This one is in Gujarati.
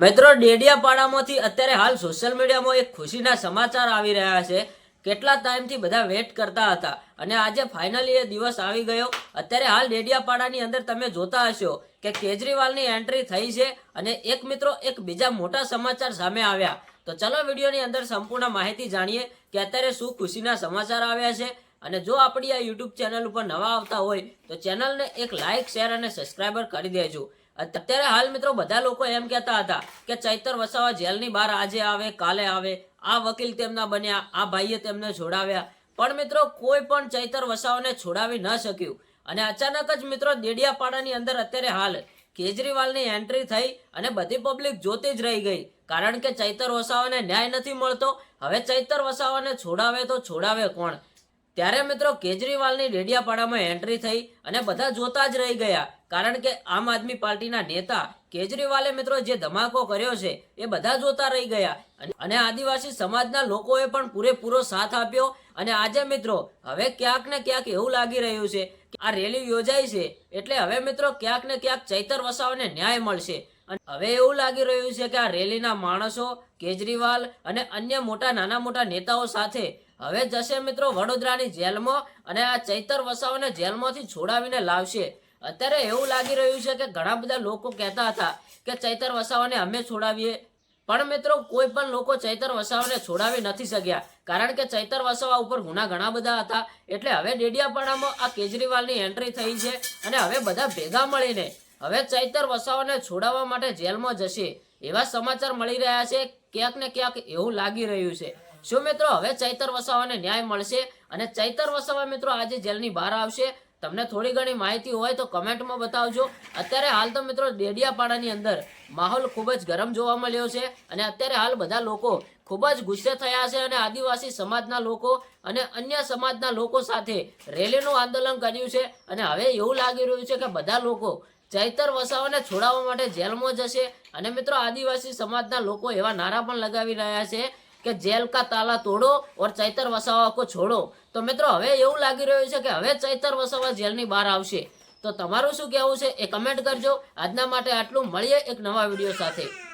મિત્રો, ડેડિયાપાડામાંથી અત્યારે હાલ સોશિયલ મીડિયામાં એક ખુશીના સમાચાર આવી રહ્યા છે. કેટલા ટાઈમથી બધા વેટ કરતા હતા અને આજે ફાઇનલી એ દિવસ આવી ગયો. અત્યારે હાલ ડેડિયાપાડાની અંદર તમે જોતા હશો કે કેજરીવાલની એન્ટ્રી થઈ છે અને એક મિત્રો એક બીજા મોટા સમાચાર સામે આવ્યા. તો ચલો વિડીયોની અંદર સંપૂર્ણ માહિતી જાણીએ કે અત્યારે શું ખુશીના સમાચાર આવ્યા છે. અને જો આપણી આ યુટ્યુબ ચેનલ ઉપર નવા આવતા હોય તો ચેનલને એક લાઇક શેર અને સબસ્ક્રાઈબર કરી દેજો. અત્યારે હાલ મિત્રો બધા લોકો એમ કહેતા હતા કે ચૈતર વસાવા જેલની બહાર આજે આવે, કાલે આવે. આ વકીલ તેમના બન્યા, આ ભાઈએ તેમને છોડાવ્યા. પણ મિત્રો કોઈ પણ ચૈતર વસાવાને છોડાવી ન શક્યું. અને અચાનક જ મિત્રો દેડિયાપાડાની અંદર અત્યારે હાલ કેજરીવાલની એન્ટ્રી થઈ અને બધી પબ્લિક જોતી જ રહી ગઈ. કારણ કે ચૈતર વસાવાને ન્યાય નથી મળતો. હવે ચૈતર વસાવાને છોડાવે તો છોડાવે કોણ? ત્યારે મિત્રો કેજરીવાલની ડેડિયાપાડામાં એન્ટ્રી થઈ અને બધા જોતા જ રહી ગયા. કારણ કે આમ આદમી પાર્ટીના નેતા કેજરીવાલે મિત્રો જે ધમાકો કર્યો છે, એ બધા જોતા રહી ગયા. અને- આદિવાસી સમાજના લોકોએ પણ પૂરેપૂરો સાથ આપ્યો. અને આજે મિત્રો, હવે ક્યાંક ને ક્યાંક એવું લાગી રહ્યું છે કે આ રેલી યોજાઈ છે, એટલે હવે મિત્રો ક્યાંક ને ક્યાંક ચૈતર વસાવાને ન્યાય મળશે. અને હવે એવું લાગી રહ્યું છે કે આ રેલીના માણસો, કેજરીવાલ અને અન્ય મોટા, નાના મોટા નેતાઓ સાથે હવે જશે મિત્રો વડોદરાની જેલમાં અને આ ચૈતર વસાવાને જેલમાંથી છોડાવીને લાવશે. અત્યારે એવું લાગી રહ્યું છે કે ઘણા બધા લોકો કહેતા હતા કે ચૈતર વસાવાને અમે છોડાવીએ. પણ મિત્રો, કોઈ પણ લોકો ચૈતર વસાવાને છોડાવી નથી શક્યા. કારણ કે ચૈતર વસાવા ઉપર ગુના ઘણા બધા હતા. એટલે હવે ડેડિયાપાડામાં આ કેજરીવાલની એન્ટ્રી થઈ છે અને હવે બધા ભેગા મળીને હવે ચૈતર વસાવાને છોડાવવા માટે જેલમાં જશે. એવા સમાચાર મળી રહ્યા છે. ક્યાંક ને ક્યાંક એવું લાગી રહ્યું છે. શું મિત્રો, હવે ચૈતર વસાવાને ન્યાય મળશે? અને ચૈતર વસાવા મિત્રો આજે જેલની બહાર આવશે? તમને થોડી ઘણી માહિતી હોય તો કમેન્ટમાં બતાવજો. અત્યારે હાલ તો મિત્રો ડેડિયાપાડાની અંદર માહોલ ખૂબ જ ગરમ જોવા મળ્યો છે અને અત્યારે હાલ બધા લોકો ખૂબ જ ગુસ્સે થયા છે અને આદિવાસી સમાજના લોકો અને અન્ય સમાજના લોકો સાથે રેલીનું આંદોલન કર્યું છે અને હવે એવું લાગી રહ્યું છે કે બધા લોકો ચૈતર વસાવાને છોડાવવા માટે જેલમાં જશે. અને મિત્રો આદિવાસી સમાજના લોકો એવા નારા પણ લગાવી રહ્યા છે કે જેલ કા તાલા તોડો ઓર ચૈતર વસાવા કો છોડો. તો મિત્રો, હવે એવું લાગી રહ્યું છે કે હવે ચૈતર વસાવા જેલની બહાર આવશે. તો તમારું શું કહેવું છે એ કમેન્ટ કરજો. આજના માટે આટલું. મળીએ એક નવા વીડિયો સાથે.